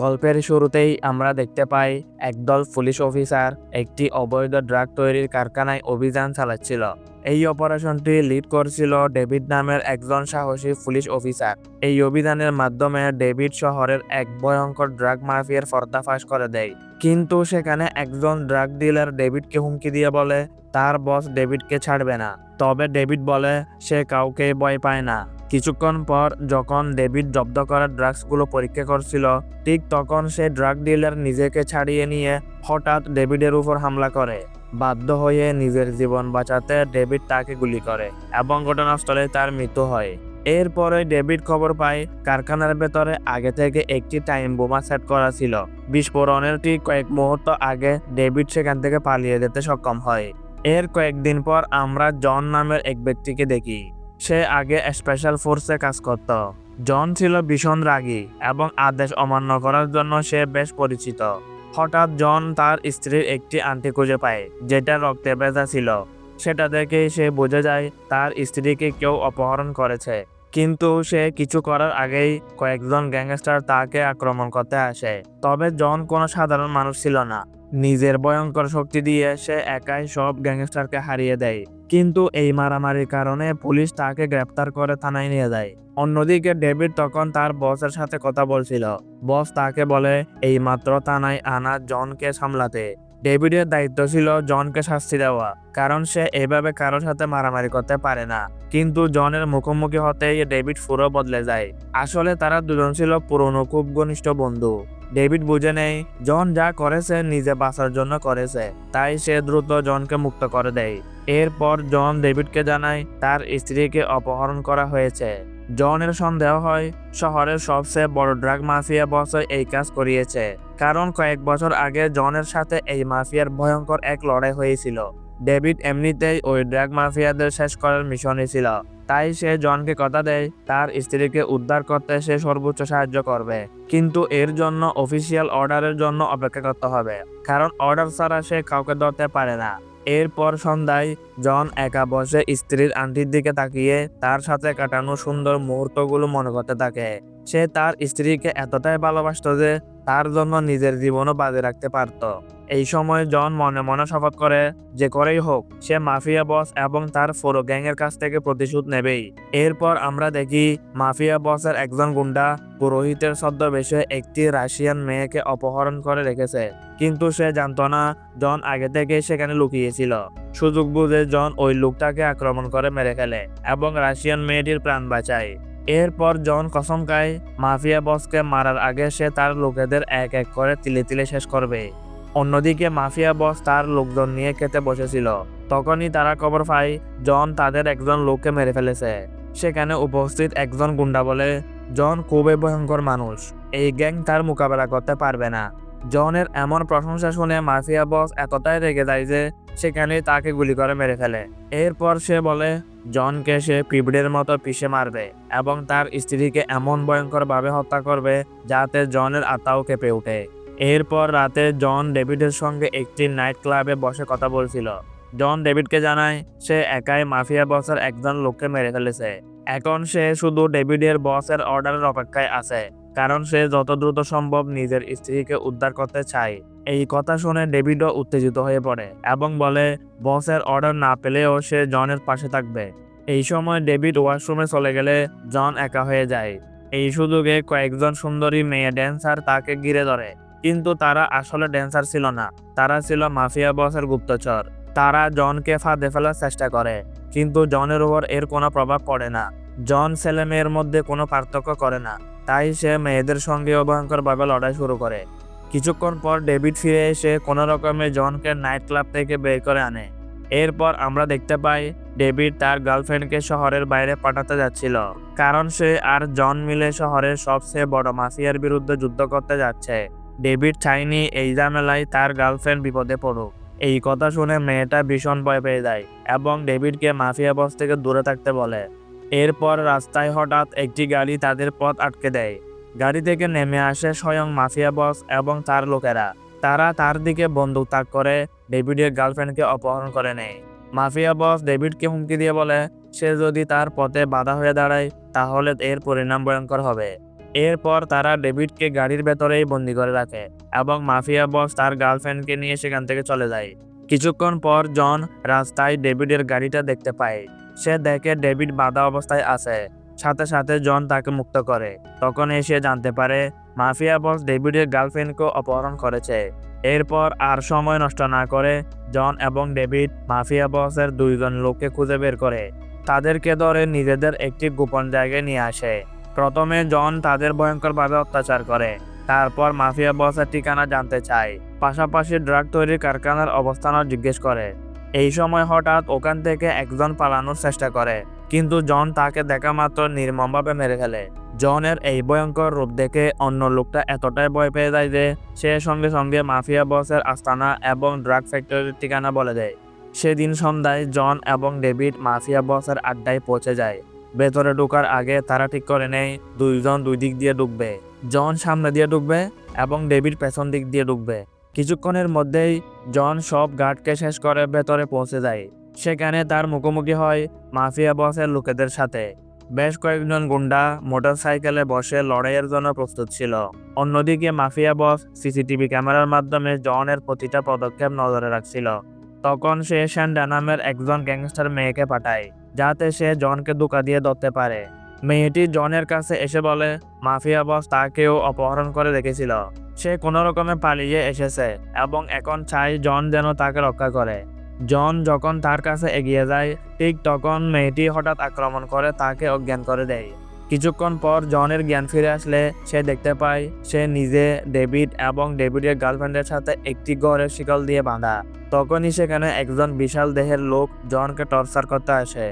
গল্পের শুরুতেই আমরা দেখতে পাই একদল পুলিশ অফিসার একটি অবৈধ ড্রাগ তৈরির কারখানায় অভিযান চালাচ্ছিল। এই অপারেশনটি লিড করছিল ডেভিড নামের একজন সাহসী পুলিশ অফিসার। এই অভিযানের মাধ্যমে ডেভিড শহরের এক ভয়ঙ্কর ড্রাগ মাফিয়ার পর্দাফাশ করে দেয়। কিন্তু সেখানে একজন ড্রাগ ডিলার ডেভিডকে হুমকি দিয়ে বলে, তার বস ডেভিডকে ছাড়বে না। তবে ডেভিড বলে, সে কাউকে ভয় পায় না। কিছুক্ষণ পর যখন ডেভিড জব্দ করা ড্রাগসগুলো পরীক্ষা করছিল, ঠিক তখন সে ড্রাগ ডিলার নিজেকে ছাড়িয়ে নিয়ে হঠাৎ ডেভিডের উপর হামলা করে। বাধ্য হয়ে নিজের জীবন বাঁচাতে ডেভিড তাকে গুলি করে এবং ঘটনাস্থলে তার মৃত্যু হয়। এরপরে ডেভিড খবর পায়, কারখানার ভেতরে আগে থেকে একটি টাইম বোমা সেট করা ছিল। বিস্ফোরণের ঠিক কয়েক মুহূর্ত আগে ডেভিড সেখান থেকে পালিয়ে যেতে সক্ষম হয়। এর কয়েকদিন পর আমরা জন নামের এক ব্যক্তিকে দেখি। সে আগে স্পেশাল ফোর্সে কাজ করত। জন ছিল ভীষণ রাগী এবং আদেশ অমান্য করার জন্য সে বেশ পরিচিত। হঠাৎ জন তার স্ত্রীর একটি আংটি খুঁজে পায়, যেটা রক্তে ভেজা ছিল। সেটা দেখে সে বুঝে যায় তার স্ত্রীকে কেউ অপহরণ করেছে। কিন্তু সে কিছু করার আগেই কয়েকজন গ্যাংস্টার তাকে আক্রমণ করতে আসে। তবে জন কোনো সাধারণ মানুষ ছিল না। নিজের ভয়ঙ্কর শক্তি দিয়ে সে একাই সব গ্যাংস্টারকে হারিয়ে দেয়। কিন্তু এই মারামারির কারণে পুলিশ তাকে গ্রেপ্তার করে থানায় নিয়ে যায়। অন্যদিকে ডেভিড তখন তার বসের সাথে কথা বলছিল। বস তাকে বলে, এই মাত্র থানায় আনা জনকে সামলাতে। ডেভিডের দায়িত্ব ছিল জনকে শাস্তি দেওয়া, কারণ সে এভাবে কারোর সাথে মারামারি করতে পারে না। কিন্তু জনের মুখোমুখি হতেই ডেভিড পুরো বদলে যায়। আসলে তারা দুজন ছিল পুরনো, খুব ঘনিষ্ঠ বন্ধু। ডেভিড বুঝে নেই জন যা করেছে নিজে বাঁচার জন্য করেছে। তাই সে দ্রুত জনকে মুক্ত করে দেয়। এরপর জন ডেভিডকে জানায়, তার স্ত্রীকে অপহরণ করা হয়েছে। জনের সন্দেহ হয়, শহরের সবচেয়ে বড় ড্রাগ মাফিয়া বস এই কাজ করিয়েছে। কারণ কয়েক বছর আগে জনের সাথে এই মাফিয়ার ভয়ঙ্কর এক লড়াই হয়েছিল। ডেভিড এমনিতেই ওই ড্রাগ মাফিয়াদের শেষ করার মিশনে ছিল। তাই সে জনকে কথা দেয়, তার স্ত্রীকে উদ্ধার করতে সে সর্বোচ্চ সাহায্য করবে। কিন্তু এর জন্য অফিসিয়াল অর্ডারের জন্য অপেক্ষা করতে হবে। কারণ অর্ডার ছাড়া সে কাউকে ধরতে পারে না। এরপর সন্ধ্যায় জন একা বসে স্ত্রীর আন্টির দিকে তাকিয়ে তার সাথে কাটানো সুন্দর মুহূর্তগুলো মনে করতে থাকে। সে তার স্ত্রীকে এতটাই ভালোবাসত যে তার জন্য নিজের জীবনও বাজে রাখতে পারত। এই সময় জন মনে মনে শপথ করে যে করেই হোক, সে মাফিয়া বস এবং তার ফোরো গ্যাংয়ের কাছ থেকে প্রতিশোধ নেবেই। এরপর আমরা দেখি মাফিয়া বসের একজন গুন্ডা পুরোহিতের ছদ্মবেশে একটি রাশিয়ান মেয়েকে অপহরণ করে রেখেছে। কিন্তু সে জানতো না জন আগে থেকে সেখানে লুকিয়েছিল। সুযোগ বুঝে জন ওই লোকটাকে আক্রমণ করে মেরে ফেলে এবং রাশিয়ান মেয়েটির প্রাণ বাঁচায়। এরপর জন কসম খায়, মাফিয়া বসকে মারার আগে সে তার লোকেদের এক এক করে তিলে তিলে শেষ করবে। অন্যদিকে মাফিয়া বস তার লোকজন নিয়ে খেতে বসেছিল। তখনই তারা খবর পায়, জন তাদের একজন লোককে মেরে ফেলেছে। সেখানে উপস্থিত একজন গুন্ডা বলে, জন খুবই ভয়ঙ্কর মানুষ, এই গ্যাং তার মোকাবেলা করতে পারবে না। জনের এমন প্রশংসা শুনে মাফিয়া বস এতটাই রেগে যায় যে সেখানে তাকে গুলি করে মেরে ফেলে। এরপর সে বলে জনকে সে পিঁপড়ের মতো পিষে মারবে এবং তার স্ত্রীকে এমন ভয়ঙ্করভাবে হত্যা করবে যাতে জনের আত্মাও কেঁপে ওঠে। এরপর রাতে জন ডেভিডের সঙ্গে একটি নাইট ক্লাবে বসে কথা বলছিল। জন ডেভিডকে জানায়, সে একাই মাফিয়া বসের একজন লোককে মেরে ফেলেছে। এখন সে শুধু ডেভিডের বসের অর্ডারের অপেক্ষায় আছে, কারণ সে যত দ্রুত সম্ভব নিজের স্ত্রীকে উদ্ধার করতে চায়। এই কথা শুনে ডেভিডও উত্তেজিত হয়ে পড়ে এবং বলে, বসের অর্ডার না পেলেও সে জনের পাশে থাকবে। এই সময় ডেভিড ওয়াশরুমে চলে গেলে জন একা হয়ে যায়। এই সুযোগে কয়েকজন সুন্দরী মেয়ে ড্যান্সার তাকে ঘিরে ধরে। কিন্তু তারা আসলে ড্যান্সার ছিল না। তারা ছিল মাফিয়া বসের গুপ্তচর। তারা জনকে ফাঁদে ফেলার চেষ্টা করে। কিন্তু জনের উপর এর কোনো প্রভাব পড়ে না। জন ছেলে মেয়ের মধ্যে কোনো পার্থক্য করে না। তাই সে মেয়েদের সঙ্গে অভয়ঙ্কর ভয়ঙ্করভাবে লড়াই শুরু করে। কিছুক্ষণ পর ডেভিড ফিরে এসে কোনো রকমে জনকে নাইট ক্লাব থেকে বের করে আনে। এরপর আমরা দেখতে পাই ডেভিড তার গার্লফ্রেন্ডকে শহরের বাইরে পাঠাতে যাচ্ছিল, কারণ সে আর জন মিলে শহরের সবচেয়ে বড় মাফিয়ার বিরুদ্ধে যুদ্ধ করতে যাচ্ছে। ডেভিড চাইনি এই ঝামেলায় তার গার্লফ্রেন্ড বিপদে পড়ুক। এই কথা শুনে মেয়েটা ভীষণ ভয় পেয়ে যায় এবং ডেভিডকে মাফিয়া বস থেকে দূরে থাকতে বলে। এরপর রাস্তায় হঠাৎ একটি গাড়ি তাদের পথ আটকে দেয়। গাড়ি থেকে নেমে আসে স্বয়ং মাফিয়া বস এবং তার লোকেরা। তারা তার দিকে বন্দুক তাক করে, ডেভিডের গার্লফ্রেন্ডকে অপহরণ করে নেয়। মাফিয়া বস ডেভিডকে হুমকি দিয়ে বলে, সে যদি তার পথে বাধা হয়ে দাঁড়ায়, তাহলে এর পরিণাম ভয়ঙ্কর হবে। এরপর তারা ডেভিডকে গাড়ির ভেতরেই বন্দি করে রাখে এবং মাফিয়া বস তার গার্লফ্রেন্ডকে নিয়ে সেখান থেকে চলে যায়। কিছুক্ষণ পর জন রাস্তায় ডেভিডের গাড়িটা দেখতে পায়। সে দেখে ডেভিড বাধা অবস্থায় আছে। সাথে সাথে জন তাকে মুক্ত করে। তখন এসে জানতে পারে, মাফিয়া বস ডেভিডের গার্লফ্রেন্ডকে অপহরণ করেছে। এরপর আর সময় নষ্ট না করে জন এবং ডেভিড মাফিয়া বসের দুইজন লোককে খুঁজে বের করে। তাদেরকে ধরে নিজেদের একটি গোপন জায়গায় নিয়ে আসে। প্রথমে জন তাদের ভয়ঙ্করভাবে অত্যাচার করে। তারপর মাফিয়া বসের ঠিকানা জানতে চায়। পাশাপাশি ড্রাগ তৈরির কারখানার অবস্থানও জিজ্ঞেস করে। এই সময় হঠাৎ ওখান থেকে একজন পালানোর চেষ্টা করে। কিন্তু জন তাকে দেখা মাত্র নির্মমভাবে মেরে ফেলে। জনের এই ভয়ঙ্কর রূপ দেখে অন্য লোকটা এতটাই ভয় পেয়ে যায় যে, সে সঙ্গে সঙ্গে মাফিয়া বসের আস্তানা এবং ড্রাগ ফ্যাক্টরির ঠিকানা বলে দেয়। সেদিন সন্ধ্যায় জন এবং ডেভিড মাফিয়া বসের আড্ডায় পৌঁছে যায়। ভেতরে ঢোকার আগে তারা ঠিক করে নেয়, দুইজন দুই দিক দিয়ে ঢুকবে। জন সামনে দিয়ে ঢুকবে এবং ডেভিড পেছন দিক দিয়ে ঢুকবে। কিছুক্ষণের মধ্যেই জন সব গার্ডকে শেষ করে ভেতরে পৌঁছে যায়। সেখানে তার মুখোমুখি হয় মাফিয়া বসের লোকেদের সাথে। বেশ কয়েকজন গুন্ডা মোটরসাইকেলে বসে লড়াইয়ের জন্য প্রস্তুত ছিল। অন্যদিকে মাফিয়া বস সিসিটিভি ক্যামেরার মাধ্যমে জনের প্রতিটা পদক্ষেপ নজরে রাখছিল। তখন সে শ্যান্ডা নামের একজন গ্যাংস্টার মেয়েকে পাঠায়, যাতে সে জনকে ধোকা দিয়ে ধরতে পারে। মেয়েটি জনের কাছে এসে বলে, মাফিয়া বস তাকেও অপহরণ করে রেখেছিল। সে কোনো রকমে পালিয়ে এসেছে এবং এখন চাই জন যেন তাকে রক্ষা করে। জন যখন তার কাছে এগিয়ে যায়, ঠিক তখন মেয়েটি হঠাৎ আক্রমণ করে তাকে অজ্ঞান করে দেয়। কিছুক্ষণ পর জনের জ্ঞান ফিরে আসলে সে দেখতে পায়, সে নিজে ডেভিড এবং ডেভিডের গার্লফ্রেন্ডের সাথে একটি ঘরের শিকল দিয়ে বাঁধা। তখনই সেখানে একজন বিশাল দেহের লোক জনকে টর্চার করতে আসে।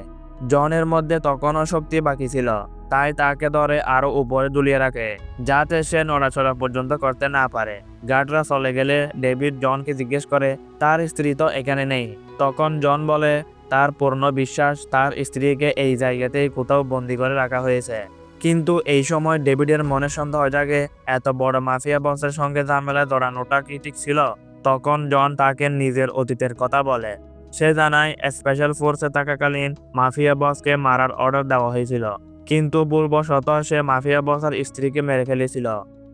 জনের মধ্যে তখনও শক্তি বাকি ছিল, তাই তাকে ধরে আরও উপরে দুলিয়ে রাখে, যাতে সে নড়াচড়া পর্যন্ত করতে না পারে। গার্ডরা চলে গেলে ডেভিড জনকে জিজ্ঞেস করে, তার স্ত্রী তো এখানে নেই? তখন জন বলে, তার পূর্ণ বিশ্বাস, তার স্ত্রীকে এই জায়গাতেই কোথাও বন্দি করে রাখা হয়েছে। কিন্তু এই সময় ডেভিডের মনে সন্দেহ জাগে, এত বড় মাফিয়া বসের সঙ্গে ঝামেলা জড়ানোটা কি ঠিক ছিল? তখন জন তাকে নিজের অতীতের কথা বলে। সে জানায়, স্পেশাল ফোর্সে থাকাকালীন মাফিয়া বসকে মারার অর্ডার দেওয়া হয়েছিল। কিন্তু ভুলবশত সে মাফিয়া বসের স্ত্রীকে মেরে ফেলেছিল।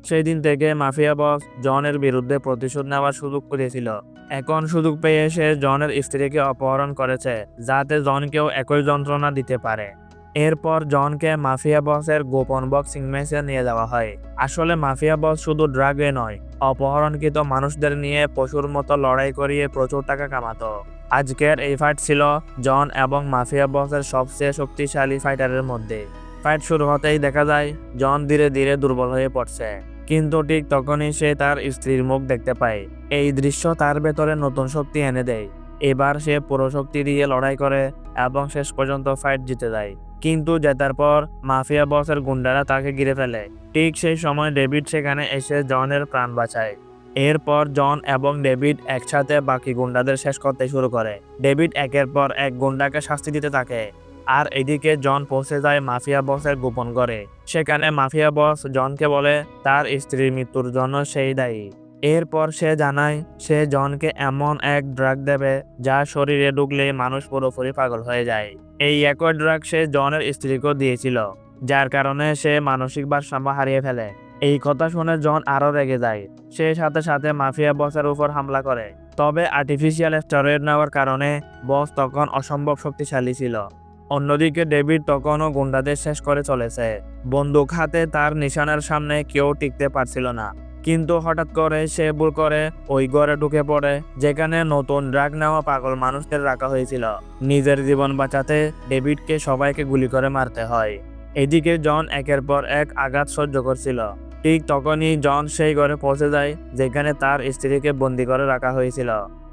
সেই দিন থেকে মাফিয়া বস জনের বিরুদ্ধে প্রতিশোধ নেওয়ার সুযোগ করেছিল এখন সুযোগ পেয়ে সে জনের স্ত্রীকে অপহরণ করেছে, যাতে জনকেও একই যন্ত্রণা দিতে পারে। এরপর জনকে মাফিয়া বসের গোপন বক্সিং ম্যাচে নিয়ে যাওয়া হয়। আসলে মাফিয়া বস শুধু ড্রাগে নয়, অপহরণকৃত মানুষদের নিয়ে পশুর মতো লড়াই করিয়ে প্রচুর টাকা কামাতো। আজকের এই ফাইট ছিল জন এবং মাফিয়া বসের সবচেয়ে শক্তিশালী ফাইটারের মধ্যে। ফাইট শুরু হতেই দেখা যায়, জন ধীরে ধীরে দুর্বল হয়ে পড়ছে। কিন্তু ঠিক তখনই সে তার স্ত্রীর মুখ দেখতে পায়। এই দৃশ্য তার ভেতরে নতুন শক্তি এনে দেয়। এবার সে পুরো শক্তি দিয়ে লড়াই করে এবং শেষ পর্যন্ত ফাইট জিতে যায়। কিন্তু জেতার পর মাফিয়া বসের গুন্ডারা তাকে ঘিরে ফেলে। ঠিক সেই সময় ডেভিড সেখানে এসে জনের প্রাণ বাঁচায়। এরপর জন এবং ডেভিড একসাথে বাকি গুন্ডাদের শেষ করতে শুরু করে। ডেভিড একের পর এক গুন্ডাকে শাস্তি দিতে থাকে। আর এদিকে জন পৌঁছে যায় মাফিয়া বসের গোপন ঘরে। সেখানে মাফিয়া বস জনকে বলে, তার স্ত্রীর মৃত্যুর জন্য সেই দায়ী। এরপর সে জানায়, সে জনকে এমন এক ড্রাগ দেবে, যা শরীরে ঢুকলে মানুষ পুরোপুরি পাগল হয়ে যায়। এই একই ড্রাগ সে জনের স্ত্রীকেও দিয়েছিল, যার কারণে সে মানসিক ভারসাম্য হারিয়ে ফেলে। এই কথা শুনে জন আরও রেগে যায়। সে সাথে সাথে মাফিয়া বসের উপর হামলা করে। তবে আর্টিফিশিয়াল স্টেরয়েড নেওয়ার কারণে বস তখন অসম্ভব শক্তিশালী ছিল। অন্যদিকে ডেভিড তখনও গুন্ডাদের শেষ করে চলেছে। বন্দুক হাতে তার নিশানার সামনে কেউ টিকতে পারছিল না। কিন্তু হঠাৎ করে সে ভুল করে ওই ঘরে ঢুকে পড়ে, যেখানে নতুন ড্রাগ নেওয়া পাগল মানুষদের রাখা হয়েছিল। নিজের জীবন বাঁচাতে ডেভিডকে সবাইকে গুলি করে মারতে হয়। এদিকে জন একের পর এক আঘাত সহ্য করছিল। ঠিক তখনই জন সেই ঘরে পৌঁছে যায়, যেখানে তার স্ত্রীকে বন্দি করে রাখা হয়েছিল।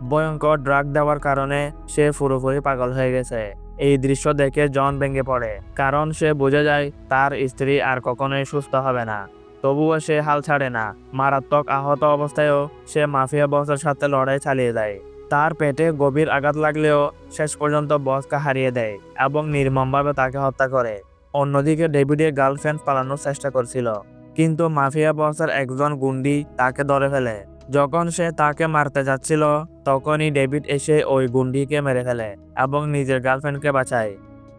ভয়ঙ্কর ড্রাগ দেওয়ার কারণে সে পুরোপুরি পাগল হয়ে গেছে। এই দৃশ্য দেখে জন ভেঙে পড়ে, কারণ সে বুঝে যায় তার স্ত্রী আর কখনোই সুস্থ হবে না। তবুও সে হাল ছাড়ে না। মারাত্মক আহত অবস্থায়ও সে মাফিয়া বসের সাথে লড়াই চালিয়ে দেয় তার পেটে গভীর আঘাত লাগলেও শেষ পর্যন্ত বসকে হারিয়ে দেয় এবং নির্মমভাবে তাকে হত্যা করে। অন্যদিকে ডেভিডের গার্লফ্রেন্ড পালানোর চেষ্টা করছিল, কিন্তু মাফিয়া বসের একজন গুন্ডি তাকে ধরে ফেলে। যখন সে তাকে মারতে যাচ্ছিল, তখনই ডেভিড এসে ওই গুন্ডিকে মেরে ফেলে এবং নিজের গার্লফ্রেন্ডকে বাঁচায়।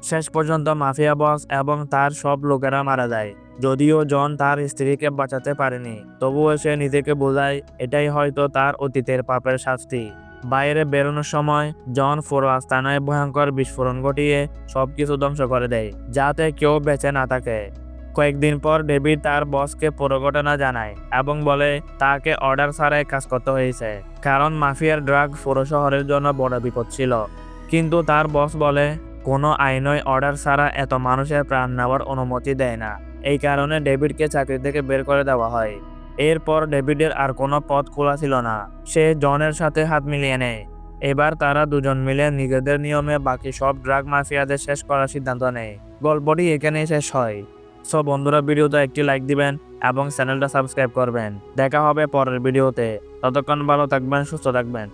শেষ পর্যন্ত মাফিয়া বস এবং তার সব লোকেরা মারা যায়, যদিও জন তার স্ত্রীকে বাঁচাতে পারেনি। তবুও সে নিজেকে বোঝায়, এটাই হয়তো তার অতীতের পাপের শাস্তি। বাইরে বেরোনোর সময়, জন পুরো আস্তানায় ভয়ঙ্কর বিস্ফোরণ ঘটিয়ে সবকিছু ধ্বংস করে দেয়, যাতে কেউ বেঁচে না থাকে। কয়েকদিন পর ডেভিড তার বসকে পুরো ঘটনা জানায় এবং বলে, তাকে অর্ডার ছাড়াই কাজ করতে হয়েছে, কারণ মাফিয়ার ড্রাগ পুরো শহরের জন্য বড় বিপদ ছিল। কিন্তু তার বস বলে, কোনো আইনই অর্ডার ছাড়া এত মানুষের প্রাণ নেওয়ার অনুমতি দেয় না। এই কারণে ডেভিডকে চাকরি থেকে বের করে দেওয়া হয়। এরপর ডেভিডের আর কোনো পথ খোলা ছিল না। সে জনের সাথে হাত মিলিয়ে নেয়। এবার তারা দুজন মিলে নিজেদের নিয়মে বাকি সব ড্রাগ মাফিয়াদের শেষ করার সিদ্ধান্ত নেয়। গল্পটি এখানেই শেষ হয়। সো বন্ধুরা ভিডিওতে একটি লাইক দিবেন এবং চ্যানেলটা সাবস্ক্রাইব করবেন। দেখা হবে পরের ভিডিওতে। ততক্ষণ ভালো থাকবেন, সুস্থ থাকবেন।